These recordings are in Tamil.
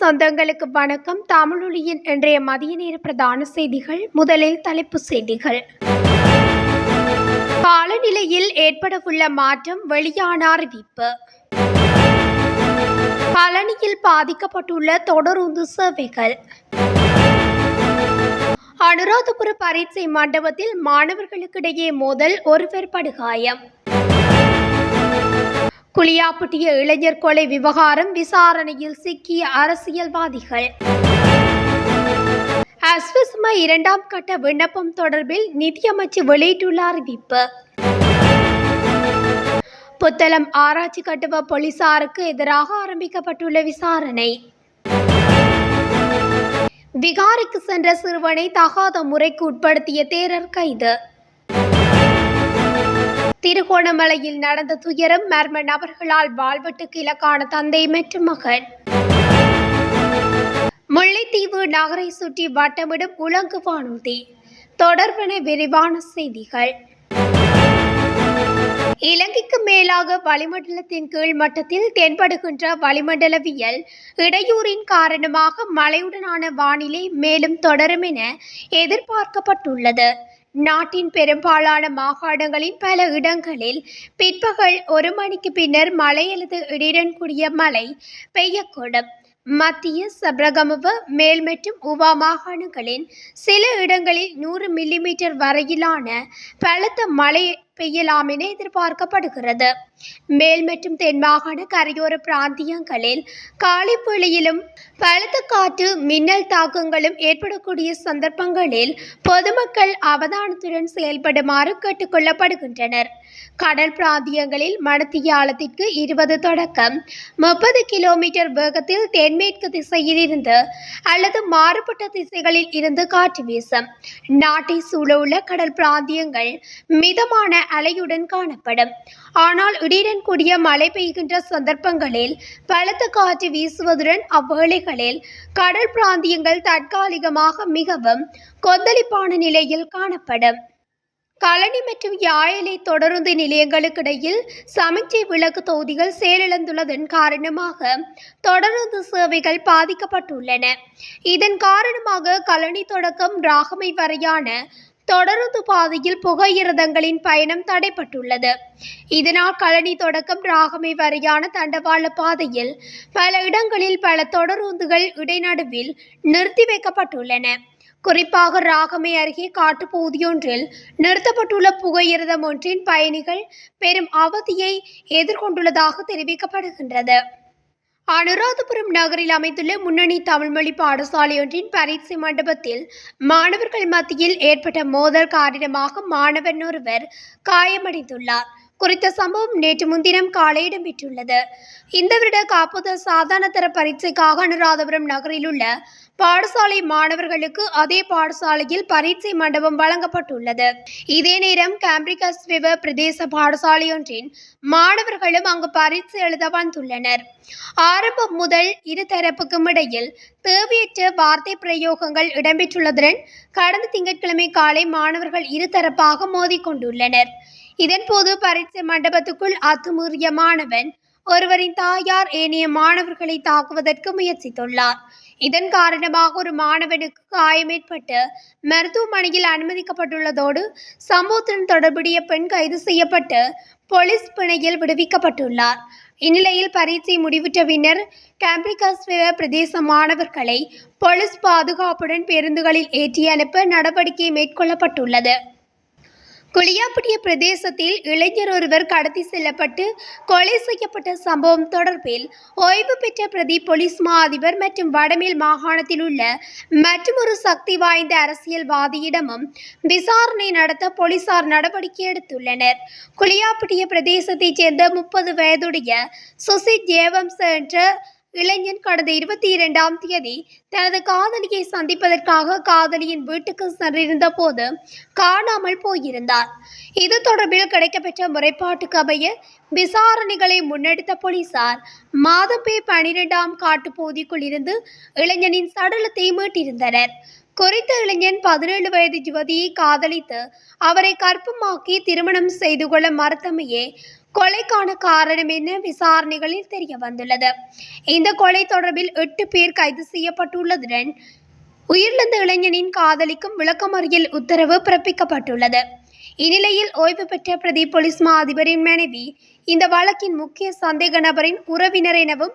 சொந்தங்களுக்கு வணக்கம். தமிழொலியின் இன்றைய மதிய நேர பிரதான செய்திகள். முதலில் தலைப்பு செய்திகள். காலநிலையில் ஏற்படவுள்ள மாற்றம் வெளியான அறிவிப்பு. பழனியில் பாதிக்கப்பட்டுள்ள தொடருந்து சேவைகள். அனுராதபுர பரீட்சை மண்டபத்தில் மாணவர்களுக்கிடையே மோதல் ஒருவர் படுகாயம். குளியாப்பட்டிய இளைஞர் கொலை விவகாரம் விசாரணையில் சிக்கிய அரசியல்வாதிகள். அஸ்வஸ்ம இரண்டாம் கட்ட விண்ணப்பம் தொடர்பில் நிதியமைச்சு வெளியிட்டுள்ள அறிவிப்பு. புத்தளம் ஆராய்ச்சி கட்டுவ போலீசாருக்கு எதிராக ஆரம்பிக்கப்பட்டுள்ள விசாரணை. விகாரிக்கு சென்ற சிறுவனை தகாத முறைக்கு உட்படுத்திய தேரர் கைது. திருகோணமலையில் நடந்த துயரம் மர்ம நபர்களால் வாழ்வெட்டுக்கு இலக்கான தந்தை மற்றும் மகன். முல்லைத்தீவு நகரை சுற்றி வட்டமிடும் உலங்கு வானூர்தி. தொடர்பென விரிவான செய்திகள். இலங்கைக்கு மேலாக வளிமண்டலத்தின் கீழ் மட்டத்தில் தென்படுகின்ற வளிமண்டலவியல் இடையூறின் காரணமாக மழையுடனான வானிலை மேலும் தொடரும் என எதிர்பார்க்கப்பட்டுள்ளது. நாட்டின் பெரும்பாலான மாகாணங்களின் பல இடங்களில் பிற்பகல் ஒரு மணிக்கு பின்னர் மழை அல்லது இடியுடன் கூடிய மழை பெய்யக்கூடும். மத்திய சப்ரகமுவ மேல் மற்றும் உவா மாகாணங்களின் சில இடங்களில் நூறு மில்லிமீட்டர் வரையிலான பலத்த மழை பெய்யலாம் என எதிர்பார்க்கப்படுகிறது. மேல் மற்றும் தென் மாகாண கரையோர பிராந்தியங்களில் காலை பொழியிலும் பலத்த காற்று மின்னல் தாக்கங்களும் ஏற்படக்கூடிய சந்தர்ப்பங்களில் பொதுமக்கள் அவதானத்துடன் செயல்படுமாறு கேட்டுக்கொள்ளப்படுகின்றனர் கடல் பிராந்தியங்களில் மணத்தியாலத்திற்கு இருபது தொடக்கம் முப்பது கிலோமீட்டர் வேகத்தில் தென்மேற்கு திசையில் இருந்து அல்லது மாறுபட்ட திசைகளில் இருந்து காற்று வீசும். நாட்டை சூழவுள்ள கடல் பிராந்தியங்கள் மிதமான அலையுடன் காணப்படும். ஆனால் இடியுடன் கூடிய மழை பெய்கின்ற சந்தர்ப்பங்களில் பலத்த காற்று வீசுவதுடன் அவ்வேளைகளில் கடல் பிராந்தியங்கள் தற்காலிகமாக மிகவும் கொந்தளிப்பான நிலையில் காணப்படும். கழனி மற்றும் யாழிலை தொடருந்து நிலையங்களுக்கிடையில் சமிச்சை விளக்கு தொகுதிகள் செயலிழந்துள்ளதன் காரணமாக தொடருந்து சேவைகள் பாதிக்கப்பட்டுள்ளன. இதன் காரணமாக கழனி தொடக்கம் ராகமை வரையான தொடருந்து பாதையில் புகையிரதங்களின் பயணம் தடைப்பட்டுள்ளது இதனால் கழனி தொடக்கம் ராகமை வரையான தண்டவாள பாதையில் பல இடங்களில் பல தொடருந்துகள் இடைநடுவில் நிறுத்தி வைக்கப்பட்டுள்ளன. குறிப்பாக ராகமை அருகே காட்டுப்பகுதியொன்றில் நிறுத்தப்பட்டுள்ள புகையிரதம் ஒன்றின் பயணிகள் பெரும் அவதியை எதிர்கொண்டுள்ளதாக தெரிவிக்கப்படுகின்றது. அனுராதபுரம் நகரில் அமைந்துள்ள முன்னணி தமிழ்மொழி பாடசாலையொன்றின் பரீட்சை மண்டபத்தில் மாணவர்கள் மத்தியில் ஏற்பட்ட மோதல் காரணமாக மாணவன் ஒருவர் காயமடைந்துள்ளார். குறித்த சம்பவம் நேற்று முன்தினம் காலை இடம்பெற்றுள்ளது. இந்த வருட காப்புத சாதாரண தர பரீட்சைக்காக அனுராதபுரம் நகரில் உள்ள பாடசாலை மாணவர்களுக்கு அதே பாடசாலையில் பரீட்சை மண்டபம் வழங்கப்பட்டுள்ளது. இதே நேரம் கேம்பிரிகஸ் விவ பிரதேச பாடசாலையொன்றின் மாணவர்களும் அங்கு பரீட்சை எழுத வந்துள்ளனர். ஆரம்பம் முதல் இரு தரப்புக்கும் இடையில் தேவையற்ற வார்த்தை பிரயோகங்கள் இடம்பெற்றுள்ளதுடன் கடந்த திங்கட்கிழமை காலை மாணவர்கள் இருதரப்பாக மோதிக்கொண்டுள்ளனர். இதன்போது பரீட்சை மண்டபத்துக்குள் அத்துமீறிய மாணவன் ஒருவரின் தாயார் ஏனைய மாணவர்களை தாக்குவதற்கு முயற்சித்துள்ளார். இதன் காரணமாக ஒரு மாணவனுக்கு காயம் ஏற்பட்டு மருத்துவமனையில் அனுமதிக்கப்பட்டுள்ளதோடு சம்பவத்துடன் தொடர்புடைய பெண் கைது செய்யப்பட்டு போலீஸ் பிணையில் விடுவிக்கப்பட்டுள்ளார். இந்நிலையில் பரீட்சை முடிவுற்ற பின்னர் கேம்பிரிகஸ் பிரதேச மாணவர்களை போலீஸ் பாதுகாப்புடன் பேருந்துகளில் ஏற்றி அனுப்ப நடவடிக்கை மேற்கொள்ளப்பட்டுள்ளது. குளியாப்பட்டிய பிரதேசத்தில் இளைஞர் ஒருவர் கடத்தி செல்லப்பட்டு கொலை செய்யப்பட்ட சம்பவம் தொடர்பில் ஓய்வு பெற்ற பிரதி போலீஸ் மா அதிபர் மற்றும் வடமேல் மாகாணத்தில் உள்ள மற்றொரு சக்தி வாய்ந்த அரசியல்வாதியிடமும் விசாரணை நடத்த போலீசார் நடவடிக்கை எடுத்துள்ளனர். குளியாப்பட்டிய பிரதேசத்தைச் சேர்ந்த முப்பது வயதுடைய சுசித் ஜேவம்ச என்ற இளைஞன் கடந்த இருபத்தி இரண்டாம் தேதி தனது காதலியை சந்திப்பதற்காக காதலியின் வீட்டுக்கு சென்றிருந்த போது காணாமல் போயிருந்தார். இது தொடர்பில் கிடைக்கப்பெற்ற முறைப்பாட்டுக்கு அமைய விசாரணைகளை முன்னெடுத்த போலீசார் மாதப்பே பனிரெண்டாம் காட்டுப்பகுதிக்குள் இருந்து இளைஞனின் சடலத்தை மீட்டிருந்தனர். குறித்த இளைஞன் பதினேழு வயது யுவதியை காதலித்து அவரை கற்பமாக்கி திருமணம் செய்து கொள்ள மறுத்தமையே கொலைக்கான காரணம் என்ன விசாரணைகளில் தெரிய வந்துள்ளது. இந்த கொலை தொடர்பில் எட்டு பேர் கைது செய்யப்பட்டுள்ளதுடன் உயிரிழந்த இளைஞனின் காதலிக்கும் விளக்கமறியல் உத்தரவு பிறப்பிக்கப்பட்டுள்ளது. இந்நிலையில் ஓய்வு பெற்ற பிரதி போலீஸ் மா அதிபரின் மனைவி இந்த வழக்கின் முக்கிய சந்தேக நபரின் உறவினர் எனவும்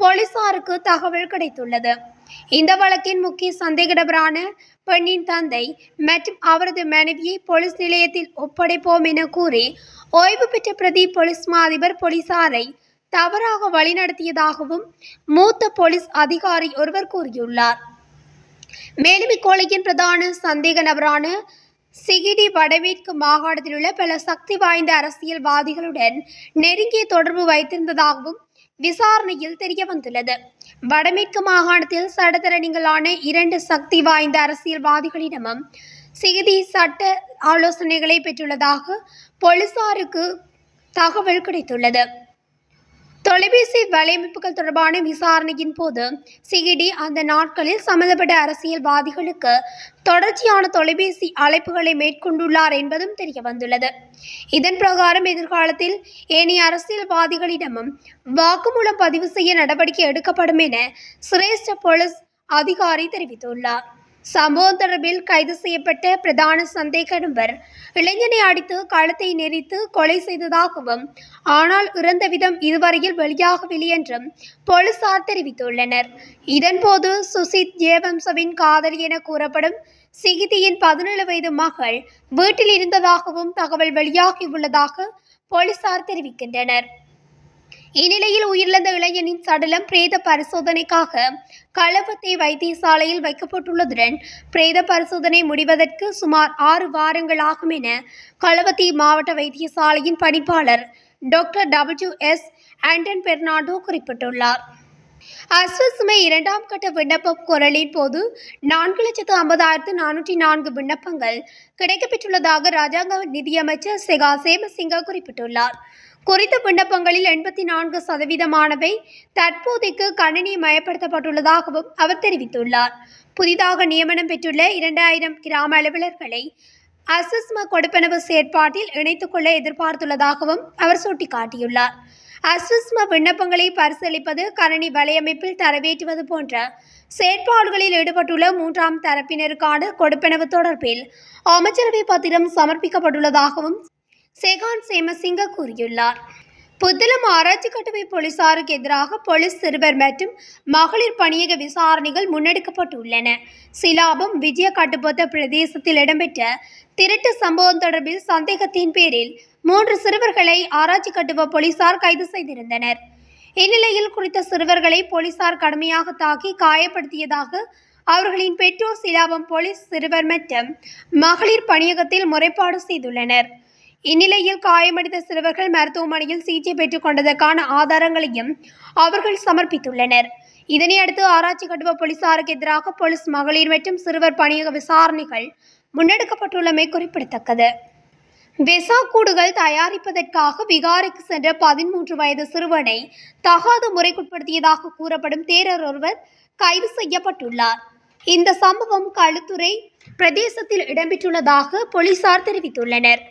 போலீசாருக்கு தகவல் கிடைத்துள்ளது. இந்த வழக்கின் முக்கிய சந்தேகநபரான பெண்ணின் தந்தை மற்றும் அவரது மனைவியை போலீஸ் நிலையத்தில் ஒப்படைப்போம் என கூறி ஓய்வு பெற்ற பிரதி போலீஸ் மா அதிபர் போலீசாரை தவறாக வழிநடத்தியதாகவும் மூத்த போலீஸ் அதிகாரி ஒருவர் கூறியுள்ளார். மேலும் இக்கொலையின் பிரதான சந்தேக நபரான சிகிடி வடமேற்கு மாகாணத்தில் உள்ள பல சக்தி வாய்ந்த அரசியல்வாதிகளுடன் நெருங்கிய தொடர்பு வைத்திருந்ததாகவும் விசாரணையில் தெரிய வந்துள்ளது வடமேற்கு மாகாணத்தில் சடதரணிகளான இரண்டு சக்தி வாய்ந்த அரசியல்வாதிகளிடமும் சிகிதி சட்ட ஆலோசனைகளை பெற்றுள்ளதாக போலீசாருக்கு தகவல் கிடைத்துள்ளது. தொலைபேசி வலையமைப்புகள் தொடர்பான விசாரணையின் போது சிகிடி அந்த நாட்களில் சம்பந்தப்பட்ட அரசியல்வாதிகளுக்கு தொடர்ச்சியான தொலைபேசி அழைப்புகளை மேற்கொண்டுள்ளார் என்பதும் தெரிய வந்துள்ளது இதன் பிரகாரம் எதிர்காலத்தில் ஏனைய அரசியல்வாதிகளிடமும் வாக்குமூலம் பதிவு செய்ய நடவடிக்கை எடுக்கப்படும் என சிரேஷ்ட போலீஸ் அதிகாரி தெரிவித்துள்ளார். சம்பவம் தொடர்பில் கைது செய்யப்பட்ட பிரதான சந்தேக நபர் இளைஞனை அடித்து கழுத்தை நெரித்து கொலை செய்ததாகவும் ஆனால் இறந்த விதம் இதுவரையில் வெளியாகவில்லை என்றும் போலீசார் தெரிவித்துள்ளனர். இதன்போது சுசித் ஜேவம்சவின் காதல் என கூறப்படும் சிகிதியின் பதினேழு வயது மகள் வீட்டில் இருந்ததாகவும் தகவல் வெளியாகியுள்ளதாக போலீசார் தெரிவிக்கின்றனர். இந்நிலையில் உயிரிழந்த இளைஞனின் சடலம் பிரேத பரிசோதனைக்காக களவத்தை வைத்தியசாலையில் வைக்கப்பட்டுள்ளதுடன் பிரேத பரிசோதனை முடிவதற்கு சுமார் ஆறு வாரங்கள் ஆகும் என களவத்தி மாவட்ட வைத்தியசாலையின் பணிப்பாளர் doctor W S Anton Fernando குறிப்பிட்டுள்ளார். அஸ்வசுமை இரண்டாம் கட்ட விண்ணப்பம் குரலின் போது நான்கு லட்சத்து ஐம்பதாயிரத்து நானூற்றி நான்கு விண்ணப்பங்கள் கிடைக்கப்பெற்றுள்ளதாக ராஜாங்க நிதியமைச்சர் செகா சேமசிங்க குறிப்பிட்டுள்ளார். குறித்த விண்ணப்பங்களில் எண்பத்தி நான்கு சதவீதமானவை தற்போதைக்கு கணினி மயப்படுத்தப்பட்டுள்ளதாகவும் அவர் தெரிவித்துள்ளார். புதிதாக நியமனம் பெற்றுள்ள இரண்டாயிரம் கிராம அலுவலர்களை அசஸ்ம கொடுப்பனவு செயற்பாட்டில் இணைத்துக்கொள்ள எதிர்பார்த்துள்ளதாகவும் அவர் சுட்டிக்காட்டியுள்ளார். அஸ்விஸ்ம விண்ணப்பங்களை பரிசீலிப்பது கணனி வலையமைப்பில் தரவேற்றுவது போன்ற செயற்பாடுகளில் ஈடுபட்டுள்ள மூன்றாம் தரப்பினருக்கான கொடுப்பனவு தொடர்பில் அமைச்சரவை பத்திரம் சமர்ப்பிக்கப்பட்டுள்ளதாகவும் செகான் சேமசிங்க கூறியுள்ளார். புத்தளம் ஆராய்ச்சி கட்டுமை போலீசாருக்கு எதிராக போலீஸ் சிறுவர் மற்றும் மகளிர் பணியக விசாரணைகள் முன்னெடுக்கப்பட்டுள்ளன. சிலாபம் விஜய கட்டுப்பொத்த பிரதேசத்தில் இடம்பெற்ற திருட்டு சம்பவம் தொடர்பில் சந்தேகத்தின் பேரில் மூன்று சிறுவர்களை ஆராய்ச்சி கட்டுவ போலீசார் கைது செய்திருந்தனர். இந்நிலையில் குறித்த சிறுவர்களை போலீசார் கடுமையாக தாக்கி காயப்படுத்தியதாக அவர்களின் பெற்றோர் சிலாபம் போலீஸ் சிறுவர் மற்றும் மகளிர் பணியகத்தில் முறைப்பாடு செய்துள்ளனர். இந்நிலையில் காயமடைந்த சிறுவர்கள் மருத்துவமனையில் சிகிச்சை பெற்றுக் கொண்டதற்கான ஆதாரங்களையும் அவர்கள் சமர்ப்பித்துள்ளனர். இதனையடுத்து ஆராய்ச்சி கட்டுவ போலீசாருக்கு எதிராக போலீஸ் மகளிர் மற்றும் சிறுவர் பணியக விசாரணைகள் முன்னெடுக்கப்பட்டுள்ளமை குறிப்பிடத்தக்கது. வெசா கூடுகள் தயாரிப்பதற்காக விகாரைக்கு சென்ற பதிமூன்று வயது சிறுவனை தகாத முறைக்குட்படுத்தியதாக கூறப்படும் தேரர் ஒருவர் கைது செய்யப்பட்டுள்ளார். இந்த சம்பவம் களுத்துறை பிரதேசத்தில் இடம்பெற்றுள்ளதாக போலீசார் தெரிவித்துள்ளனர்.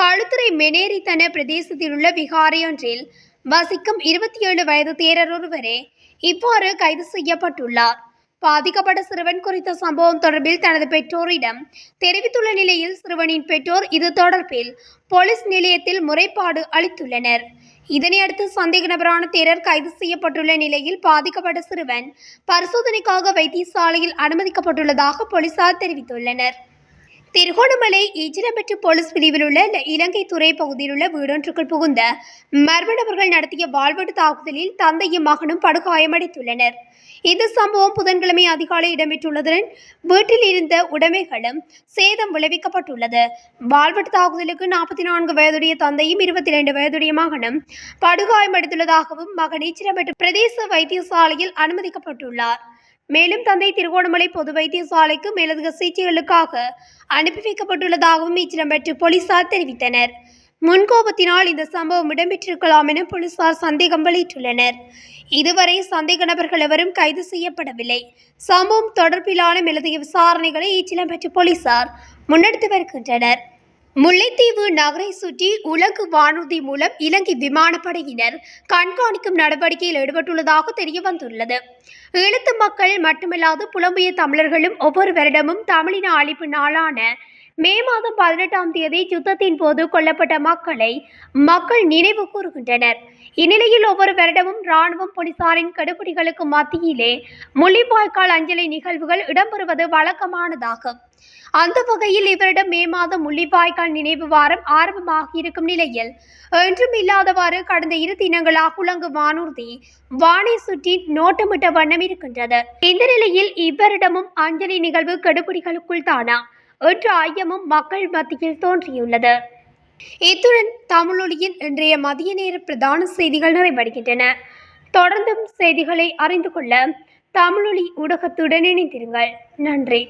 களுத்துறை மெனேரித்தன பிரதேசத்தில் உள்ள விகாரையொன்றில் வசிக்கும் இருபத்தி ஏழு வயது தேரர் ஒருவரே இவ்வாறு கைது செய்யப்பட்டுள்ளார். பாதிக்கப்பட்ட சிறுவன் குறித்த சம்பவம் தொடர்பில் தனது பெற்றோரிடம் தெரிவித்துள்ள நிலையில் சிறுவனின் பெற்றோர் இது தொடர்பில் போலீஸ் நிலையத்தில் முறைப்பாடு அளித்துள்ளனர். இதனையடுத்து சந்தேக நபரான தேரர் கைது செய்யப்பட்டுள்ள நிலையில் பாதிக்கப்பட்ட சிறுவன் பரிசோதனைக்காக வைத்தியசாலையில் அனுமதிக்கப்பட்டுள்ளதாக போலீசார் தெரிவித்துள்ளனர். திருகோணமலை ஈச்சிரம்பெற்று போலீஸ் பிரிவில் உள்ள இலங்கை துறை பகுதியில் உள்ள வீடொன்றுக்குள் புகுந்த மர்ம நபர்கள் நடத்திய வாழ்வெட்டு தாக்குதலில் தந்தையும் மகனும் படுகாயமடைந்துள்ளனர் இந்த சம்பவம் புதன்கிழமை அதிகாலை இடம்பெற்றுள்ளதுடன் வீட்டில் இருந்த உடைமைகளும் சேதம் விளைவிக்கப்பட்டுள்ளது வாழ்வெட்டு தாக்குதலுக்கு நாற்பத்தி நான்கு வயதுடைய தந்தையும் இருபத்தி இரண்டு வயதுடைய மகனும் படுகாயமடைந்துள்ளதாகவும் மகன் ஈச்சிரம்பெற்று பிரதேச வைத்தியசாலையில் அனுமதிக்கப்பட்டுள்ளார் மேலும் தந்தை திருகோணமலை பொது வைத்தியசாலைக்கு மேலதிக சிகிச்சைகளுக்காக அனுப்பி வைக்கப்பட்டுள்ளதாகவும் இச்சிடம்பெற்று போலீசார் தெரிவித்தனர். முன்கோபத்தினால் இந்த சம்பவம் இடம்பெற்றிருக்கலாம் என போலீசார் சந்தேகம் வெளியிட்டுள்ளனர். இதுவரை சந்தேக நபர்கள் எவரும் கைது செய்யப்படவில்லை. சம்பவம் தொடர்பிலான மேலதிக விசாரணைகளை இச்சிடம்பெற்ற போலீசார் முன்னெடுத்து வருகின்றனர். முல்லைத்தீவு நகரை சுற்றி உலகு வானூர்தி மூலம் இலங்கை விமானப்படையினர் கண்காணிக்கும் நடவடிக்கையில் ஈடுபட்டுள்ளதாக தெரிய வந்துள்ளது ஈழத்து மக்கள் மட்டுமில்லாது புலம்பெயர் தமிழர்களும் ஒவ்வொரு வருடமும் தமிழின அழிப்பு நாளான மே மாதம் பதினெட்டாம் தேதி யுத்தத்தின் போது கொல்லப்பட்ட மக்களை மக்கள் நினைவு கூறுகின்றனர். இந்நிலையில் ஒவ்வொரு வருடமும் ராணுவம் போலீசாரின் கடுபிடிகளுக்கு மத்தியிலே முள்ளிவாய்க்கால் அஞ்சலி நிகழ்வுகள் இடம்பெறுவது வழக்கமானதாகும் அந்த வகையில் இவரிடம் மே மாதம் முள்ளிவாய்க்கால் நினைவு வாரம் ஆரம்பமாகியிருக்கும் நிலையில் என்றும் இல்லாதவாறு கடந்த இரு தினங்களாக உலங்கு வானூர்தி வானை சுற்றி நோட்டமிட்ட வண்ணம் இருக்கின்றது. இந்த நிலையில் இவரிடமும் அஞ்சலி நிகழ்வு கடுபிடிகளுக்குள் தானா? என்ற ஐயமும் மக்கள் மத்தியில் தோன்றியுள்ளது. இத்துடன் தமிழொலியின் இன்றைய மதிய நேர பிரதான செய்திகள் நிறைவடைகின்றன. தொடர்ந்தும் செய்திகளை அறிந்து கொள்ள தமிழொலி ஊடகத்துடன் இணைந்திருங்கள். நன்றி.